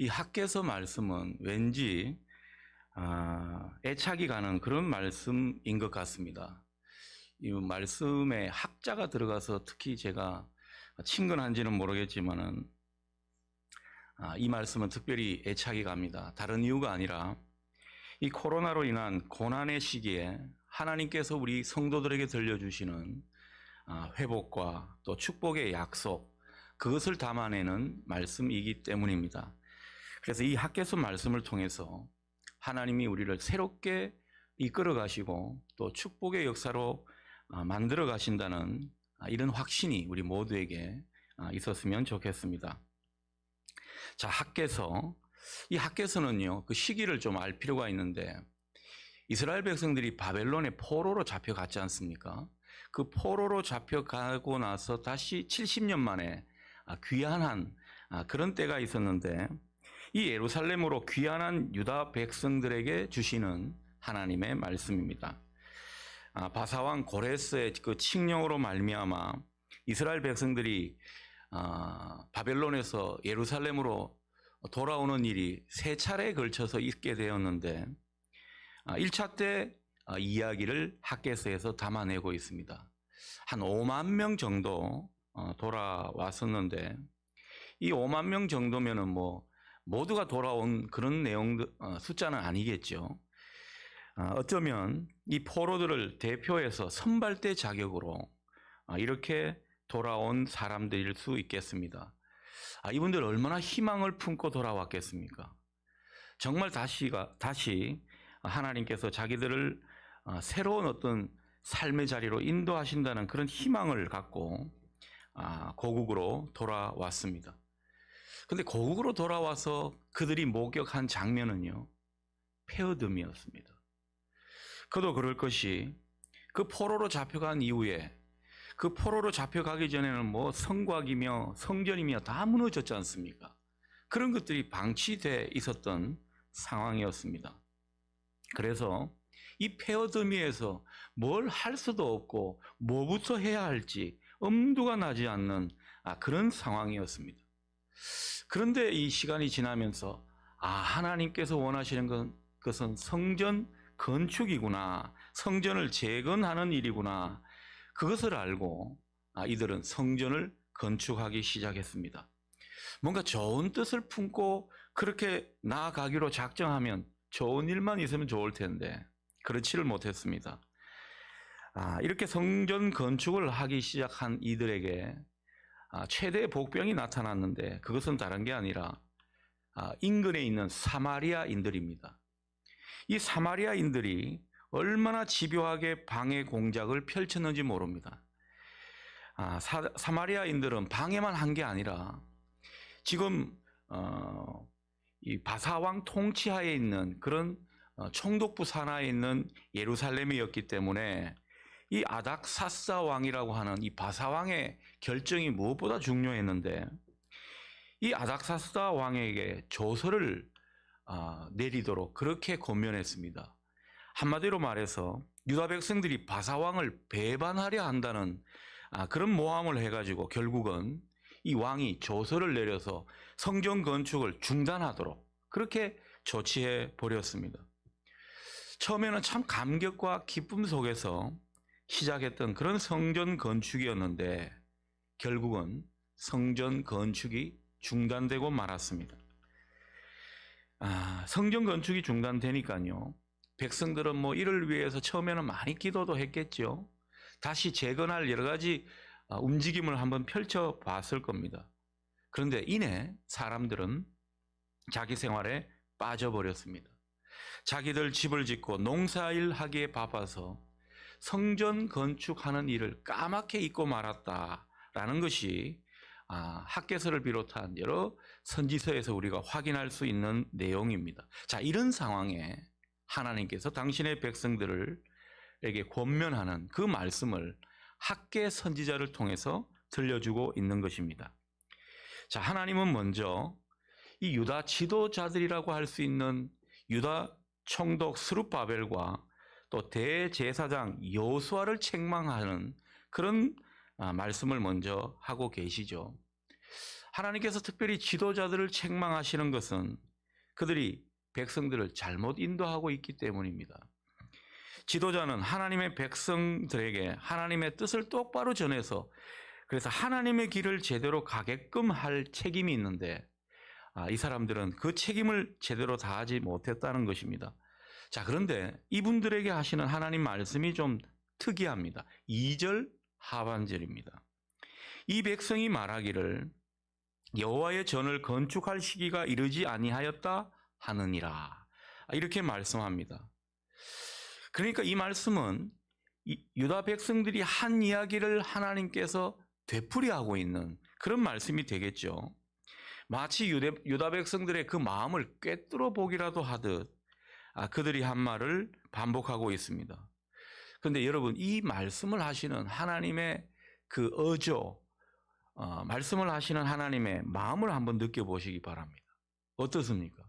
이 학계서 말씀은 왠지 아, 애착이 가는 그런 말씀인 것 같습니다. 이 말씀에 학자가 들어가서 특히 제가 친근한지는 모르겠지만은 아, 이 말씀은 특별히 애착이 갑니다. 다른 이유가 아니라 이 코로나로 인한 고난의 시기에 하나님께서 우리 성도들에게 들려주시는 아, 회복과 또 축복의 약속 그것을 담아내는 말씀이기 때문입니다. 그래서 이 학계서 말씀을 통해서 하나님이 우리를 새롭게 이끌어 가시고 또 축복의 역사로 아, 만들어 가신다는 아, 이런 확신이 우리 모두에게 아, 있었으면 좋겠습니다. 자, 학계서. 이 학계서는요, 그 시기를 좀 알 필요가 있는데, 이스라엘 백성들이 바벨론의 포로로 잡혀갔지 않습니까? 그 포로로 잡혀가고 나서 다시 70년 만에 아, 그런 때가 있었는데, 이 예루살렘으로 귀환한 유다 백성들에게 주시는 하나님의 말씀입니다. 아, 바사왕 고레스의 그 칙령으로 말미암아 이스라엘 백성들이 아, 바벨론에서 예루살렘으로 돌아오는 일이 세 차례에 걸쳐서 있게 되었는데 아, 1차 때 아, 이야기를 학계서에서 담아내고 있습니다. 한 5만 명 정도 어, 돌아왔었는데 이 5만 명 정도면은 뭐 모두가 돌아온 그런 내용 어, 숫자는 아니겠죠. 아, 어쩌면 이 포로들을 대표해서 선발대 자격으로 아, 이렇게 돌아온 사람들일 수 있겠습니다. 아, 이분들 얼마나 희망을 품고 돌아왔겠습니까? 정말 다시가 다시 하나님께서 자기들을 아, 새로운 어떤 삶의 자리로 인도하신다는 그런 희망을 갖고 아, 고국으로 돌아왔습니다. 근데 고국으로 돌아와서 그들이 목격한 장면은요, 폐어듬이었습니다. 그도 그럴 것이 그 포로로 잡혀간 이후에 그 포로로 잡혀가기 전에는 뭐 성곽이며 성전이며 다 무너졌지 않습니까? 그런 것들이 방치돼 있었던 상황이었습니다. 그래서 이 폐어더미에서 뭘 할 수도 없고 뭐부터 해야 할지 엄두가 나지 않는 아, 그런 상황이었습니다. 그런데 이 시간이 지나면서 아 하나님께서 원하시는 건 그것은 성전 건축이구나 성전을 재건하는 일이구나 그것을 알고 아, 이들은 성전을 건축하기 시작했습니다. 뭔가 좋은 뜻을 품고 그렇게 나아가기로 작정하면 좋은 일만 있으면 좋을 텐데 그렇지를 못했습니다. 아, 이렇게 성전 건축을 하기 시작한 이들에게 아, 최대의 복병이 나타났는데 그것은 다른 게 아니라 아, 인근에 있는 사마리아인들입니다. 이 사마리아인들이 얼마나 집요하게 방해 공작을 펼쳤는지 모릅니다. 아, 사, 사마리아인들은 방해만 한 게 아니라 지금 어, 이 바사왕 통치하에 있는 그런 어, 총독부 산하에 있는 예루살렘이었기 때문에 이 아닥사사 왕이라고 하는 이 바사 왕의 결정이 무엇보다 중요했는데 이 아닥사사 왕에게 조서를 아, 내리도록 그렇게 권면했습니다. 한마디로 말해서 유다 백성들이 바사 왕을 배반하려 한다는 아, 그런 모함을 해가지고 결국은 이 왕이 조서를 내려서 성전 건축을 중단하도록 그렇게 조치해 버렸습니다. 처음에는 참 감격과 기쁨 속에서 시작했던 그런 성전 건축이었는데 결국은 성전 건축이 중단되고 말았습니다. 아, 성전 건축이 중단되니까요. 백성들은 뭐 이를 위해서 처음에는 많이 기도도 했겠죠. 다시 재건할 여러 가지 아, 움직임을 한번 펼쳐 봤을 겁니다. 그런데 이내 사람들은 자기 생활에 빠져버렸습니다. 자기들 집을 짓고 농사일 하기에 바빠서 성전 건축하는 일을 까맣게 잊고 말았다라는 것이 아, 학계서를 비롯한 여러 선지서에서 우리가 확인할 수 있는 내용입니다. 자, 이런 상황에 하나님께서 당신의 백성들을 에게 권면하는 그 말씀을 학계 선지자를 통해서 들려주고 있는 것입니다. 자, 하나님은 먼저 이 유다 지도자들이라고 할 수 있는 유다 총독 스룹바벨과 또 대제사장 여수아를 책망하는 그런 아, 말씀을 먼저 하고 계시죠. 하나님께서 특별히 지도자들을 책망하시는 것은 그들이 백성들을 잘못 인도하고 있기 때문입니다. 지도자는 하나님의 백성들에게 하나님의 뜻을 똑바로 전해서 그래서 하나님의 길을 제대로 가게끔 할 책임이 있는데 아, 이 사람들은 그 책임을 제대로 다하지 못했다는 것입니다. 자, 그런데 이분들에게 하시는 하나님 말씀이 좀 특이합니다. 2절 하반절입니다. 이 백성이 말하기를 여호와의 전을 건축할 시기가 이르지 아니하였다 하느니라. 이렇게 말씀합니다. 그러니까 이 말씀은 이 유다 백성들이 한 이야기를 하나님께서 되풀이하고 있는 그런 말씀이 되겠죠. 마치 유대, 유다 백성들의 그 마음을 꿰뚫어 보기라도 하듯 아, 그들이 한 말을 반복하고 있습니다. 그런데 여러분 이 말씀을 하시는 하나님의 그 어조, 어, 말씀을 하시는 하나님의 마음을 한번 느껴보시기 바랍니다. 어떻습니까?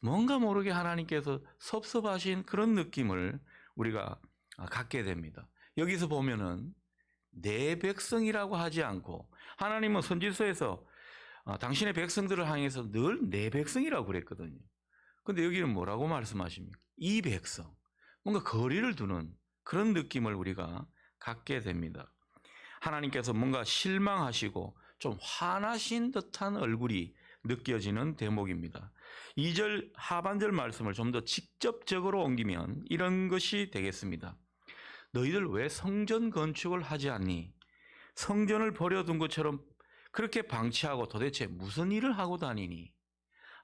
뭔가 모르게 하나님께서 섭섭하신 그런 느낌을 우리가 갖게 됩니다. 여기서 보면은 내 백성이라고 하지 않고 하나님은 선지서에서 어, 당신의 백성들을 향해서 늘 내 백성이라고 그랬거든요. 근데 여기는 뭐라고 말씀하십니까? 이 백성. 뭔가 거리를 두는 그런 느낌을 우리가 갖게 됩니다. 하나님께서 뭔가 실망하시고 좀 화나신 듯한 얼굴이 느껴지는 대목입니다. 2절 하반절 말씀을 좀 더 직접적으로 옮기면 이런 것이 되겠습니다. 너희들 왜 성전 건축을 하지 않니? 성전을 버려둔 것처럼 그렇게 방치하고 도대체 무슨 일을 하고 다니니?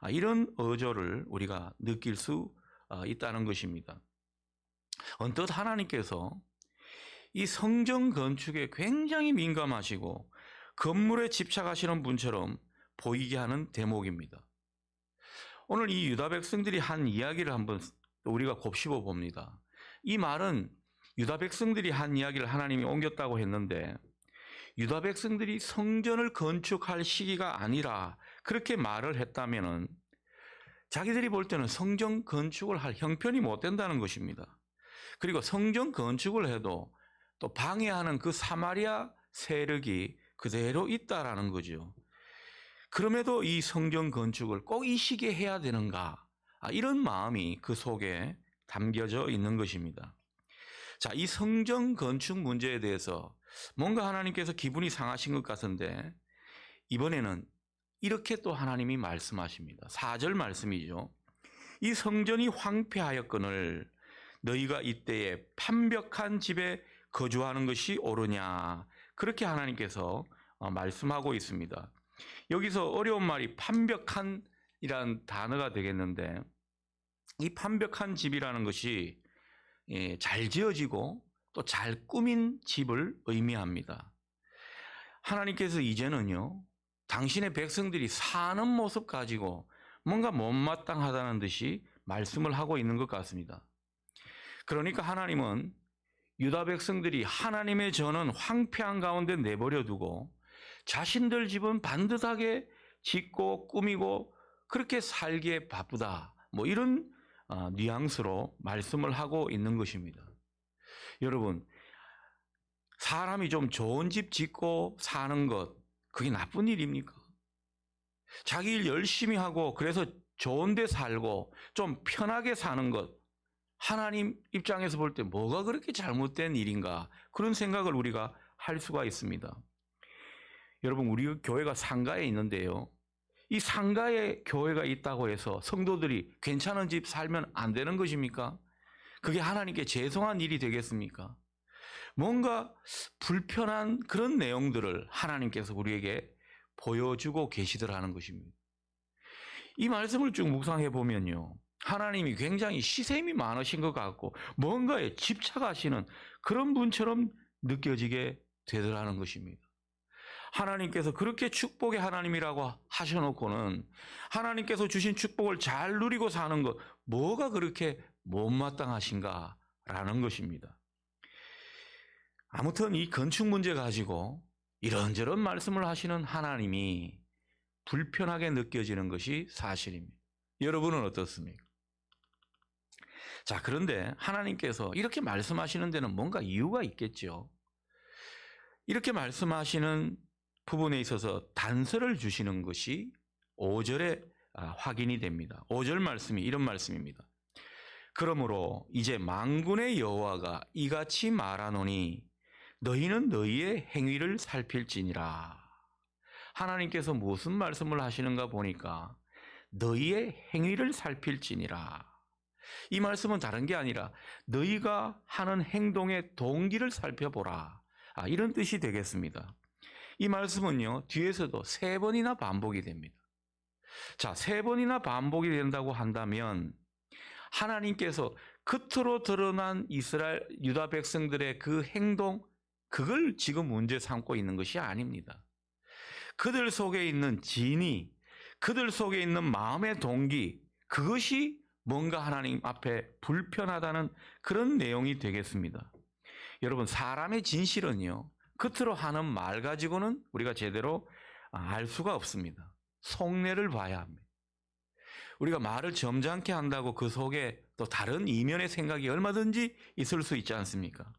아, 이런 어조를 우리가 느낄 수 아, 있다는 것입니다. 언뜻 하나님께서 이 성전 건축에 굉장히 민감하시고 건물에 집착하시는 분처럼 보이게 하는 대목입니다. 오늘 이 유다 백성들이 한 이야기를 한번 우리가 곱씹어 봅니다. 이 말은 유다 백성들이 한 이야기를 하나님이 옮겼다고 했는데 유다 백성들이 성전을 건축할 시기가 아니라 그렇게 말을 했다면은 자기들이 볼 때는 성전 건축을 할 형편이 못 된다는 것입니다. 그리고 성전 건축을 해도 또 방해하는 그 사마리아 세력이 그대로 있다라는 거죠. 그럼에도 이 성전 건축을 꼭 이 시기에 해야 되는가? 아, 이런 마음이 그 속에 담겨져 있는 것입니다. 자, 이 성전 건축 문제에 대해서 뭔가 하나님께서 기분이 상하신 것 같은데 이번에는 이렇게 또 하나님이 말씀하십니다. 4절 말씀이죠. 이 성전이 황폐하였거늘 너희가 이때에 판벽한 집에 거주하는 것이 옳으냐. 그렇게 하나님께서 어, 말씀하고 있습니다. 여기서 어려운 말이 판벽한이라는 단어가 되겠는데 이 판벽한 집이라는 것이 예, 잘 지어지고 또 잘 꾸민 집을 의미합니다. 하나님께서 이제는요, 당신의 백성들이 사는 모습 가지고 뭔가 못마땅하다는 듯이 말씀을 하고 있는 것 같습니다. 그러니까 하나님은 유다 백성들이 하나님의 전은 황폐한 가운데 내버려 두고 자신들 집은 반듯하게 짓고 꾸미고 그렇게 살기에 바쁘다. 뭐 이런 어, 뉘앙스로 말씀을 하고 있는 것입니다. 여러분, 사람이 좀 좋은 집 짓고 사는 것, 그게 나쁜 일입니까? 자기 일 열심히 하고 그래서 좋은 데 살고 좀 편하게 사는 것, 하나님 입장에서 볼 때 뭐가 그렇게 잘못된 일인가? 그런 생각을 우리가 할 수가 있습니다. 여러분, 우리 교회가 상가에 있는데요. 이 상가에 교회가 있다고 해서 성도들이 괜찮은 집 살면 안 되는 것입니까? 그게 하나님께 죄송한 일이 되겠습니까? 뭔가 불편한 그런 내용들을 하나님께서 우리에게 보여주고 계시더라는 것입니다. 이 말씀을 쭉 묵상해 보면요. 하나님이 굉장히 시샘이 많으신 것 같고 뭔가에 집착하시는 그런 분처럼 느껴지게 되더라는 것입니다. 하나님께서 그렇게 축복의 하나님이라고 하셔놓고는 하나님께서 주신 축복을 잘 누리고 사는 것 뭐가 그렇게 못마땅하신가라는 것입니다. 아무튼 이 건축 문제 가지고 이런저런 말씀을 하시는 하나님이 불편하게 느껴지는 것이 사실입니다. 여러분은 어떻습니까? 자, 그런데 하나님께서 이렇게 말씀하시는 데는 뭔가 이유가 있겠죠. 이렇게 말씀하시는 부분에 있어서 단서를 주시는 것이 5절에 아, 확인이 됩니다. 5절 말씀이 이런 말씀입니다. 그러므로 이제 망군의 여호와가 이같이 말하노니 너희는 너희의 행위를 살필지니라. 하나님께서 무슨 말씀을 하시는가 보니까 너희의 행위를 살필지니라. 이 말씀은 다른 게 아니라 너희가 하는 행동의 동기를 살펴보라. 아, 이런 뜻이 되겠습니다. 이 말씀은요, 뒤에서도 세 번이나 반복이 됩니다. 자, 세 번이나 반복이 된다고 한다면 하나님께서 겉으로 드러난 이스라엘 유다 백성들의 그 행동 그걸 지금 문제 삼고 있는 것이 아닙니다. 그들 속에 있는 진이 그들 속에 있는 마음의 동기 그것이 뭔가 하나님 앞에 불편하다는 그런 내용이 되겠습니다. 여러분 사람의 진실은요 겉으로 하는 말 가지고는 우리가 제대로 알 수가 없습니다. 속내를 봐야 합니다. 우리가 말을 점잖게 한다고 그 속에 또 다른 이면의 생각이 얼마든지 있을 수 있지 않습니까?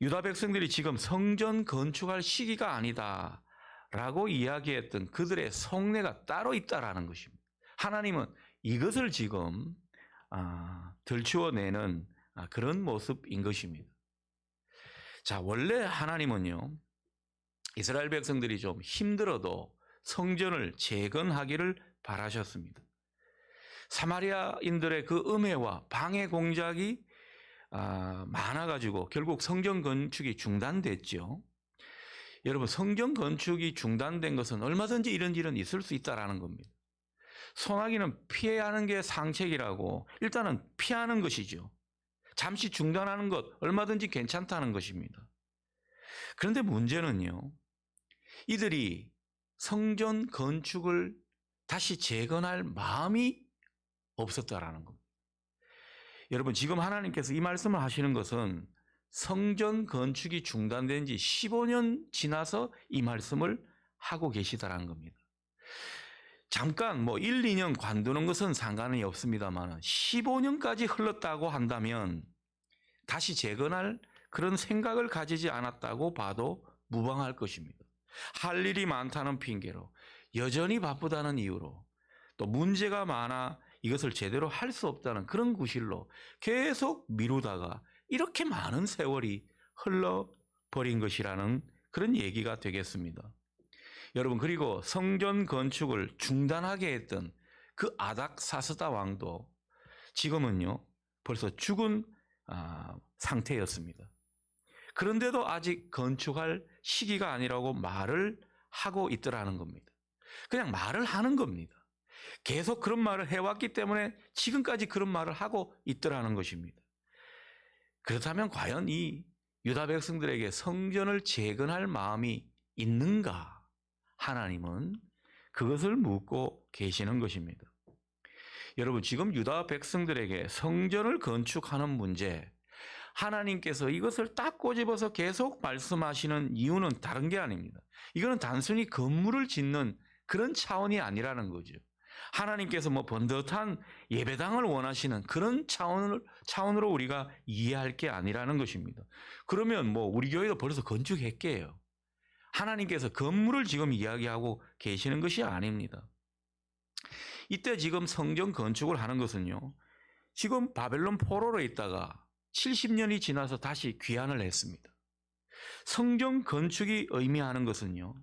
유다 백성들이 지금 성전 건축할 시기가 아니다. 라고 이야기했던 그들의 속내가 따로 있다라는 것입니다. 하나님은 이것을 지금 아, 들추어내는 아, 그런 모습인 것입니다. 자, 원래 하나님은요, 이스라엘 백성들이 좀 힘들어도 성전을 재건하기를 바라셨습니다. 사마리아인들의 그 음해와 방해 공작이 아, 많아가지고 결국 성전 건축이 중단됐죠. 여러분 성전 건축이 중단된 것은 얼마든지 이런 일은 있을 수 있다라는 겁니다. 소나기는 피해야 하는 게 상책이라고 일단은 피하는 것이죠. 잠시 중단하는 것 얼마든지 괜찮다는 것입니다. 그런데 문제는요. 이들이 성전 건축을 다시 재건할 마음이 없었다라는 겁니다. 여러분 지금 하나님께서 이 말씀을 하시는 것은 성전 건축이 중단된 지 15년 지나서 이 말씀을 하고 계시다라는 겁니다. 잠깐 뭐 1, 2년 관두는 것은 상관이 없습니다만 15년까지 흘렀다고 한다면 다시 재건할 그런 생각을 가지지 않았다고 봐도 무방할 것입니다. 할 일이 많다는 핑계로 여전히 바쁘다는 이유로 또 문제가 많아 이것을 제대로 할 수 없다는 그런 구실로 계속 미루다가 이렇게 많은 세월이 흘러버린 것이라는 그런 얘기가 되겠습니다. 여러분, 그리고 성전 건축을 중단하게 했던 그 아닥 사스다 왕도 지금은요, 벌써 죽은 아, 상태였습니다. 그런데도 아직 건축할 시기가 아니라고 말을 하고 있더라는 겁니다. 그냥 말을 하는 겁니다. 계속 그런 말을 해왔기 때문에 지금까지 그런 말을 하고 있더라는 것입니다. 그렇다면 과연 이 유다 백성들에게 성전을 재건할 마음이 있는가? 하나님은 그것을 묻고 계시는 것입니다. 여러분, 지금 유다 백성들에게 성전을 건축하는 문제, 하나님께서 이것을 딱 꼬집어서 계속 말씀하시는 이유는 다른 게 아닙니다. 이거는 단순히 건물을 짓는 그런 차원이 아니라는 거죠. 하나님께서 뭐 번듯한 예배당을 원하시는 그런 차원을, 차원으로 우리가 이해할 게 아니라는 것입니다. 그러면 뭐 우리 교회도 벌써 건축했게요. 하나님께서 건물을 지금 이야기하고 계시는 것이 아닙니다. 이때 지금 성전 건축을 하는 것은요. 지금 바벨론 포로로 있다가 70년이 지나서 다시 귀환을 했습니다. 성전 건축이 의미하는 것은요.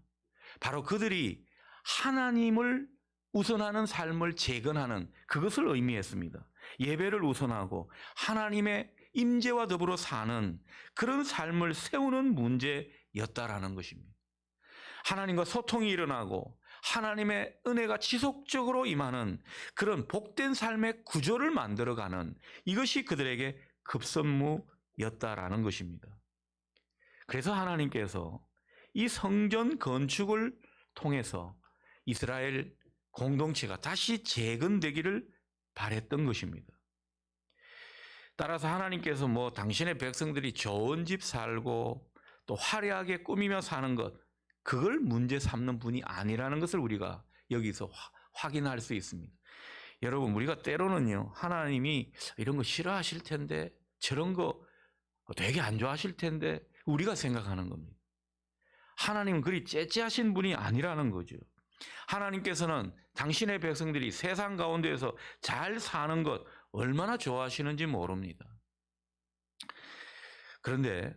바로 그들이 하나님을 우선하는 삶을 재건하는 그것을 의미했습니다. 예배를 우선하고 하나님의 임재와 더불어 사는 그런 삶을 세우는 문제였다라는 것입니다. 하나님과 소통이 일어나고 하나님의 은혜가 지속적으로 임하는 그런 복된 삶의 구조를 만들어가는 이것이 그들에게 급선무였다라는 것입니다. 그래서 하나님께서 이 성전 건축을 통해서 이스라엘 공동체가 다시 재건되기를 바랬던 것입니다. 따라서 하나님께서 뭐 당신의 백성들이 좋은 집 살고 또 화려하게 꾸미며 사는 것, 그걸 문제 삼는 분이 아니라는 것을 우리가 여기서 확인할 수 있습니다. 여러분, 우리가 때로는요, 하나님이 이런 거 싫어하실 텐데, 저런 거 되게 안 좋아하실 텐데, 우리가 생각하는 겁니다. 하나님은 그리 째째하신 분이 아니라는 거죠. 하나님께서는 당신의 백성들이 세상 가운데에서 잘 사는 것 얼마나 좋아하시는지 모릅니다. 그런데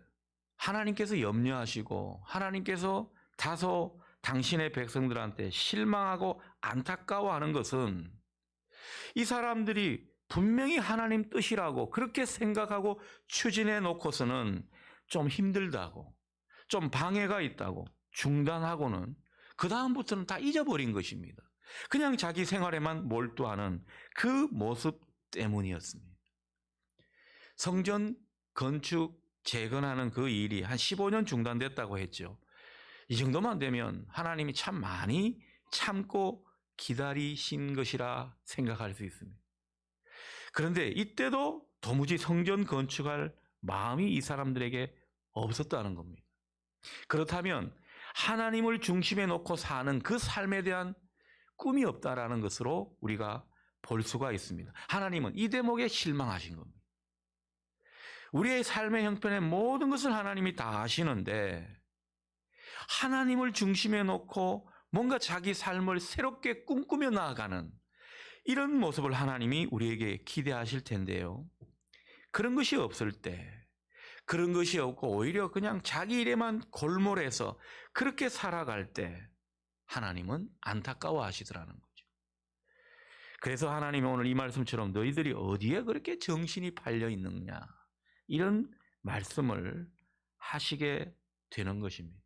하나님께서 염려하시고 하나님께서 다소 당신의 백성들한테 실망하고 안타까워하는 것은 이 사람들이 분명히 하나님 뜻이라고 그렇게 생각하고 추진해 놓고서는 좀 힘들다고 좀 방해가 있다고 중단하고는 그 다음부터는 다 잊어버린 것입니다. 그냥 자기 생활에만 몰두하는 그 모습 때문이었습니다. 성전 건축 재건하는 그 일이 한 15년 중단됐다고 했죠. 이 정도만 되면 하나님이 참 많이 참고 기다리신 것이라 생각할 수 있습니다. 그런데 이때도 도무지 성전 건축할 마음이 이 사람들에게 없었다는 겁니다. 그렇다면 하나님을 중심에 놓고 사는 그 삶에 대한 꿈이 없다라는 것으로 우리가 볼 수가 있습니다. 하나님은 이 대목에 실망하신 겁니다. 우리의 삶의 형편의 모든 것을 하나님이 다 아시는데 하나님을 중심에 놓고 뭔가 자기 삶을 새롭게 꿈꾸며 나아가는 이런 모습을 하나님이 우리에게 기대하실 텐데요. 그런 것이 없을 때, 그런 것이 없고 오히려 그냥 자기 일에만 골몰해서 그렇게 살아갈 때 하나님은 안타까워 하시더라는 거죠. 그래서 하나님이 오늘 이 말씀처럼 너희들이 어디에 그렇게 정신이 팔려 있느냐 이런 말씀을 하시게 되는 것입니다.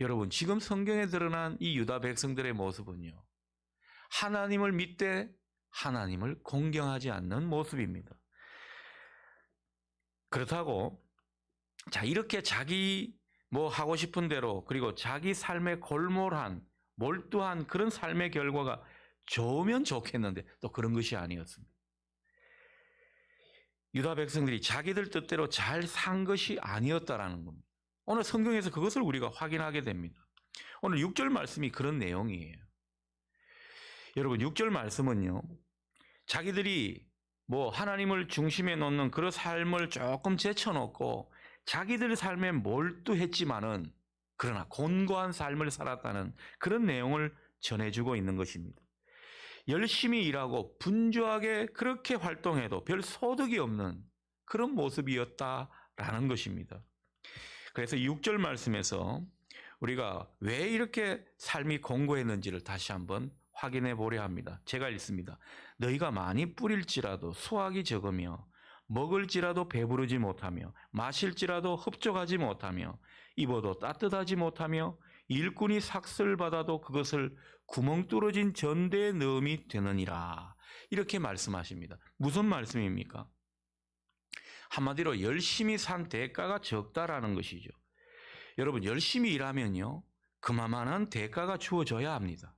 여러분, 지금 성경에 드러난 이 유다 백성들의 모습은요, 하나님을 믿되 하나님을 공경하지 않는 모습입니다. 그렇다고, 자, 이렇게 자기 뭐 하고 싶은 대로, 그리고 자기 삶에 골몰한, 몰두한 그런 삶의 결과가 좋으면 좋겠는데, 또 그런 것이 아니었습니다. 유다 백성들이 자기들 뜻대로 잘 산 것이 아니었다라는 겁니다. 오늘 성경에서 그것을 우리가 확인하게 됩니다. 오늘 6절 말씀이 그런 내용이에요. 여러분, 6절 말씀은요, 자기들이 뭐 하나님을 중심에 놓는 그런 삶을 조금 제쳐놓고 자기들 삶에 몰두했지만은 그러나 곤고한 삶을 살았다는 그런 내용을 전해주고 있는 것입니다. 열심히 일하고 분주하게 그렇게 활동해도 별 소득이 없는 그런 모습이었다라는 것입니다. 그래서 6절 말씀에서 우리가 왜 이렇게 삶이 공고했는지를 다시 한번 확인해 보려 합니다. 제가 읽습니다. 너희가 많이 뿌릴지라도 수확이 적으며 먹을지라도 배부르지 못하며 마실지라도 흡족하지 못하며 입어도 따뜻하지 못하며 일꾼이 삭슬 받아도 그것을 구멍 뚫어진 전대에 넣음이 되느니라. 이렇게 말씀하십니다. 무슨 말씀입니까? 한마디로 열심히 산 대가가 적다라는 것이죠. 여러분, 열심히 일하면요, 그만한 대가가 주어져야 합니다.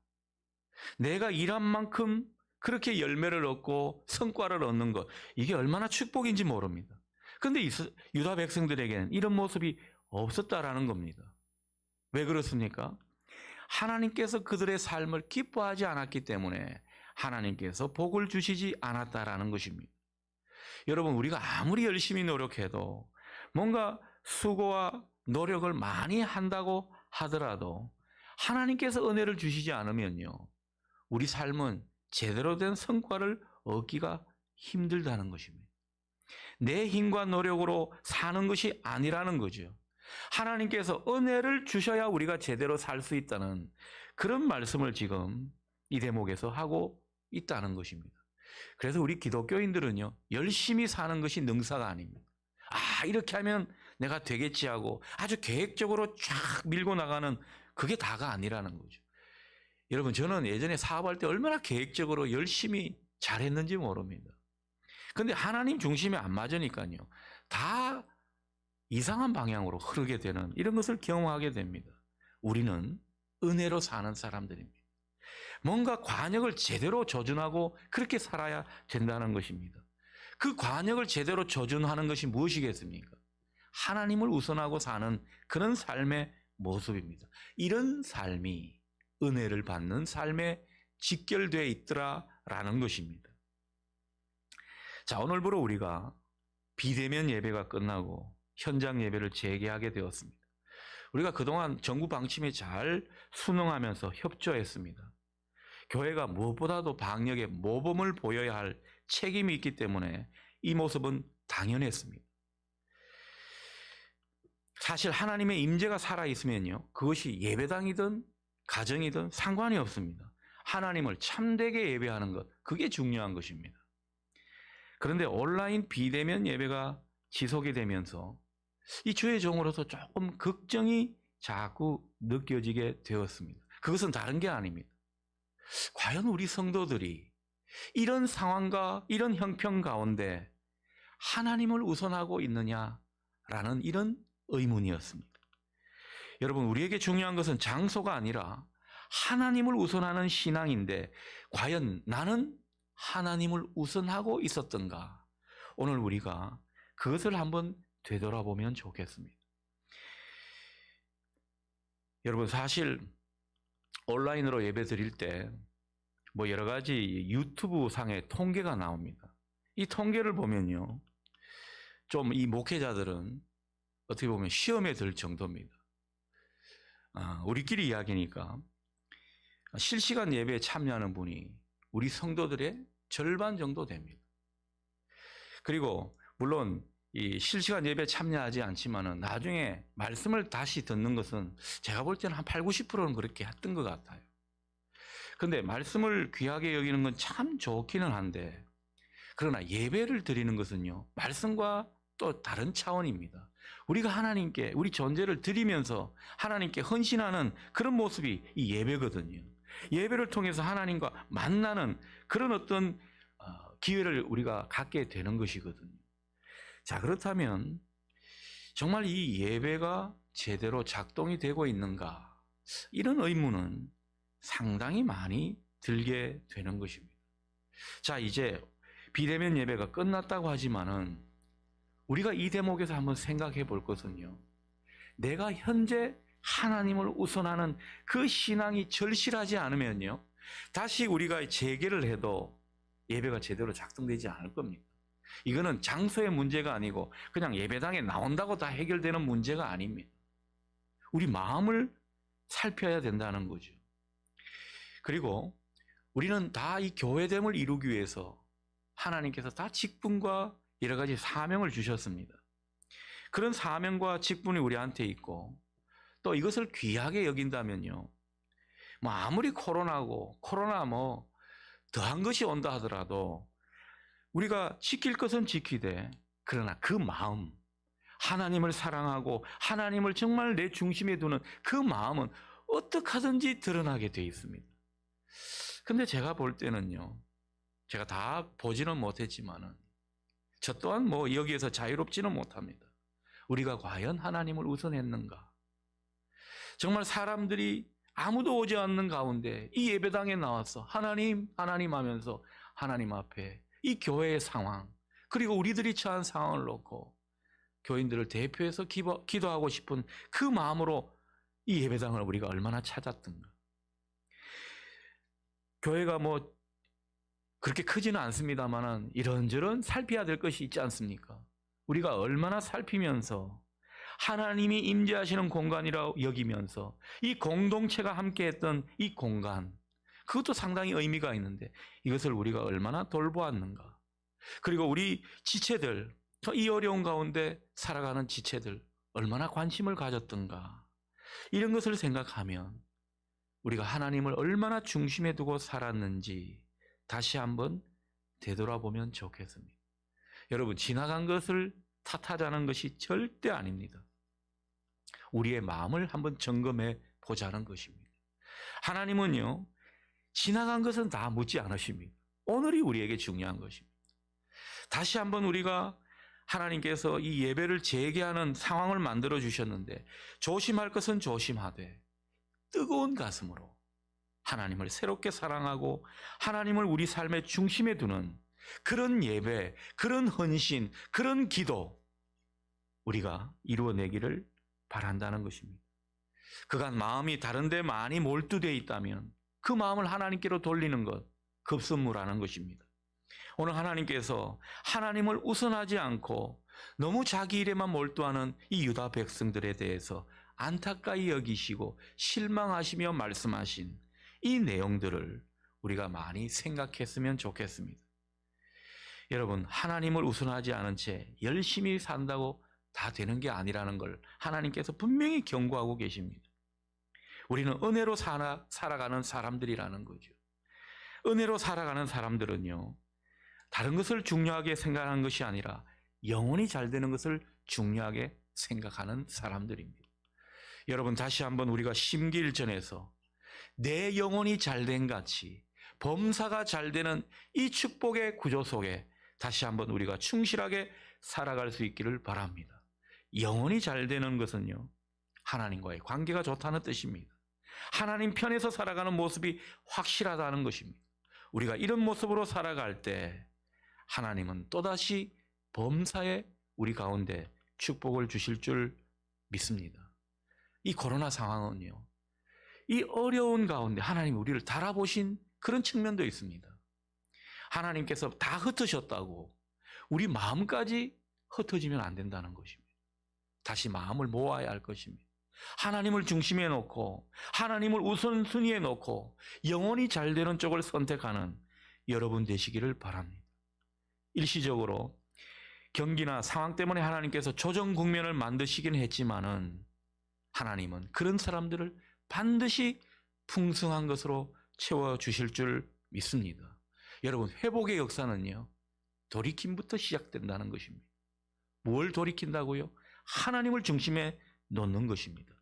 내가 일한 만큼 그렇게 열매를 얻고 성과를 얻는 것, 이게 얼마나 축복인지 모릅니다. 근데 유다 백성들에게는 이런 모습이 없었다라는 겁니다. 왜 그렇습니까? 하나님께서 그들의 삶을 기뻐하지 않았기 때문에 하나님께서 복을 주시지 않았다라는 것입니다. 여러분, 우리가 아무리 열심히 노력해도 뭔가 수고와 노력을 많이 한다고 하더라도 하나님께서 은혜를 주시지 않으면요. 우리 삶은 제대로 된 성과를 얻기가 힘들다는 것입니다. 내 힘과 노력으로 사는 것이 아니라는 거죠. 하나님께서 은혜를 주셔야 우리가 제대로 살 수 있다는 그런 말씀을 지금 이 대목에서 하고 있다는 것입니다. 그래서 우리 기독교인들은요, 열심히 사는 것이 능사가 아닙니다. 아, 이렇게 하면 내가 되겠지 하고 아주 계획적으로 쫙 밀고 나가는 그게 다가 아니라는 거죠. 여러분, 저는 예전에 사업할 때 얼마나 계획적으로 열심히 잘했는지 모릅니다. 근데 하나님 중심에 안 맞으니까요. 다 이상한 방향으로 흐르게 되는 이런 것을 경험하게 됩니다. 우리는 은혜로 사는 사람들입니다. 뭔가 관역을 제대로 조준하고 그렇게 살아야 된다는 것입니다. 그 관역을 제대로 조준하는 것이 무엇이겠습니까? 하나님을 우선하고 사는 그런 삶의 모습입니다. 이런 삶이 은혜를 받는 삶에 직결되어 있더라라는 것입니다. 자, 오늘부로 우리가 비대면 예배가 끝나고 현장 예배를 재개하게 되었습니다. 우리가 그동안 정부 방침에 잘 순응하면서 협조했습니다. 교회가 무엇보다도 방역에 모범을 보여야 할 책임이 있기 때문에 이 모습은 당연했습니다. 사실 하나님의 임재가 살아 있으면요. 그것이 예배당이든 가정이든 상관이 없습니다. 하나님을 참되게 예배하는 것, 그게 중요한 것입니다. 그런데 온라인 비대면 예배가 지속이 되면서 이 주의 종으로서 조금 걱정이 자꾸 느껴지게 되었습니다. 그것은 다른 게 아닙니다. 과연 우리 성도들이 이런 상황과 이런 형편 가운데 하나님을 우선하고 있느냐라는 이런 의문이었습니다. 여러분, 우리에게 중요한 것은 장소가 아니라 하나님을 우선하는 신앙인데 과연 나는 하나님을 우선하고 있었던가? 오늘 우리가 그것을 한번 되돌아보면 좋겠습니다. 여러분, 사실 온라인으로 예배 드릴 때 뭐 여러 가지 유튜브 상의 통계가 나옵니다. 이 통계를 보면요. 좀 이 목회자들은 어떻게 보면 시험에 들 정도입니다. 아, 우리끼리 이야기니까 실시간 예배에 참여하는 분이 우리 성도들의 절반 정도 됩니다. 그리고 물론 이 실시간 예배에 참여하지 않지만은 나중에 말씀을 다시 듣는 것은 제가 볼 때는 한 8, 90%는 그렇게 했던 것 같아요. 근데 말씀을 귀하게 여기는 건 참 좋기는 한데 그러나 예배를 드리는 것은요. 말씀과 또 다른 차원입니다. 우리가 하나님께 우리 존재를 드리면서 하나님께 헌신하는 그런 모습이 이 예배거든요. 예배를 통해서 하나님과 만나는 그런 어떤 어, 기회를 우리가 갖게 되는 것이거든요. 자, 그렇다면 정말 이 예배가 제대로 작동이 되고 있는가? 이런 의문은 상당히 많이 들게 되는 것입니다. 자, 이제 비대면 예배가 끝났다고 하지만은 우리가 이 대목에서 한번 생각해 볼 것은요. 내가 현재 하나님을 우선하는 그 신앙이 절실하지 않으면요. 다시 우리가 재개를 해도 예배가 제대로 작동되지 않을 겁니다. 이거는 장소의 문제가 아니고 그냥 예배당에 나온다고 다 해결되는 문제가 아닙니다. 우리 마음을 살펴야 된다는 거죠. 그리고 우리는 다 이 교회됨을 이루기 위해서 하나님께서 다 직분과 여러 가지 사명을 주셨습니다. 그런 사명과 직분이 우리한테 있고 또 이것을 귀하게 여긴다면요. 뭐 아무리 코로나고 코로나 뭐 더한 것이 온다 하더라도 우리가 지킬 것은 지키되 그러나 그 마음 하나님을 사랑하고 하나님을 정말 내 중심에 두는 그 마음은 어떻게 하든지 드러나게 돼 있습니다. 근데 제가 볼 때는요. 제가 다 보지는 못했지만은 저 또한 뭐 여기에서 자유롭지는 못합니다. 우리가 과연 하나님을 우선했는가? 정말 사람들이 아무도 오지 않는 가운데 이 예배당에 나와서 하나님, 하나님 하면서 하나님 앞에 이 교회의 상황, 그리고 우리들이 처한 상황을 놓고 교인들을 대표해서 기도, 기도하고 싶은 그 마음으로 이 예배당을 우리가 얼마나 찾았던가. 교회가 뭐 그렇게 크지는 않습니다만은 이런저런 살펴야 될 것이 있지 않습니까? 우리가 얼마나 살피면서 하나님이 임재하시는 공간이라 여기면서 이 공동체가 함께했던 이 공간 그것도 상당히 의미가 있는데 이것을 우리가 얼마나 돌보았는가? 그리고 우리 지체들 이 어려운 가운데 살아가는 지체들 얼마나 관심을 가졌던가? 이런 것을 생각하면 우리가 하나님을 얼마나 중심에 두고 살았는지 다시 한번 되돌아보면 좋겠습니다. 여러분, 지나간 것을 탓하자는 것이 절대 아닙니다. 우리의 마음을 한번 점검해 보자는 것입니다. 하나님은요, 지나간 것은 다 묻지 않으십니다. 오늘이 우리에게 중요한 것입니다. 다시 한번 우리가 하나님께서 이 예배를 재개하는 상황을 만들어 주셨는데 조심할 것은 조심하되 뜨거운 가슴으로 하나님을 새롭게 사랑하고 하나님을 우리 삶의 중심에 두는 그런 예배, 그런 헌신, 그런 기도 우리가 이루어내기를 바란다는 것입니다. 그간 마음이 다른데 많이 몰두되어 있다면 그 마음을 하나님께로 돌리는 것 급선무라는 것입니다. 오늘 하나님께서 하나님을 우선하지 않고 너무 자기 일에만 몰두하는 이 유다 백성들에 대해서 안타까이 여기시고 실망하시며 말씀하신 이 내용들을 우리가 많이 생각했으면 좋겠습니다. 여러분, 하나님을 우선하지 않은 채 열심히 산다고 다 되는 게 아니라는 걸 하나님께서 분명히 경고하고 계십니다. 우리는 은혜로 살아, 살아가는 사람들이라는 거죠. 은혜로 살아가는 사람들은요, 다른 것을 중요하게 생각하는 것이 아니라 영혼이 잘 되는 것을 중요하게 생각하는 사람들입니다. 여러분, 다시 한번 우리가 심기일전에서 내 영혼이 잘된 같이 범사가 잘 되는 이 축복의 구조 속에 다시 한번 우리가 충실하게 살아갈 수 있기를 바랍니다. 영혼이 잘 되는 것은요, 하나님과의 관계가 좋다는 뜻입니다. 하나님 편에서 살아가는 모습이 확실하다는 것입니다. 우리가 이런 모습으로 살아갈 때 하나님은 또다시 범사에 우리 가운데 축복을 주실 줄 믿습니다. 이 코로나 상황은요, 이 어려운 가운데 하나님 우리를 달아보신 그런 측면도 있습니다. 하나님께서 다 흩으셨다고 우리 마음까지 흩어지면 안 된다는 것입니다. 다시 마음을 모아야 할 것입니다. 하나님을 중심에 놓고 하나님을 우선순위에 놓고 영혼이 잘 되는 쪽을 선택하는 여러분 되시기를 바랍니다. 일시적으로 경기나 상황 때문에 하나님께서 조정 국면을 만드시긴 했지만은 하나님은 그런 사람들을 반드시 풍성한 것으로 채워 주실 줄 믿습니다. 여러분, 회복의 역사는요, 돌이킴부터 시작된다는 것입니다. 뭘 돌이킨다고요? 하나님을 중심에 놓는 것입니다.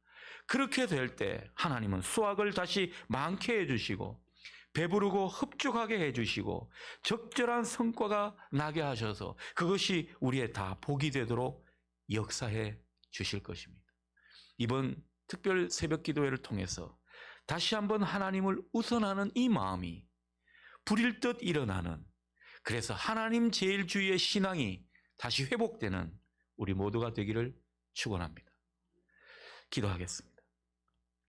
그렇게 될 때 하나님은 수확을 다시 많게 해주시고 배부르고 흡족하게 해주시고 적절한 성과가 나게 하셔서 그것이 우리의 다 복이 되도록 역사해 주실 것입니다. 이번 특별 새벽 기도회를 통해서 다시 한번 하나님을 우선하는 이 마음이 불일 듯 일어나는 그래서 하나님 제일주의의 신앙이 다시 회복되는 우리 모두가 되기를 축원합니다. 기도하겠습니다.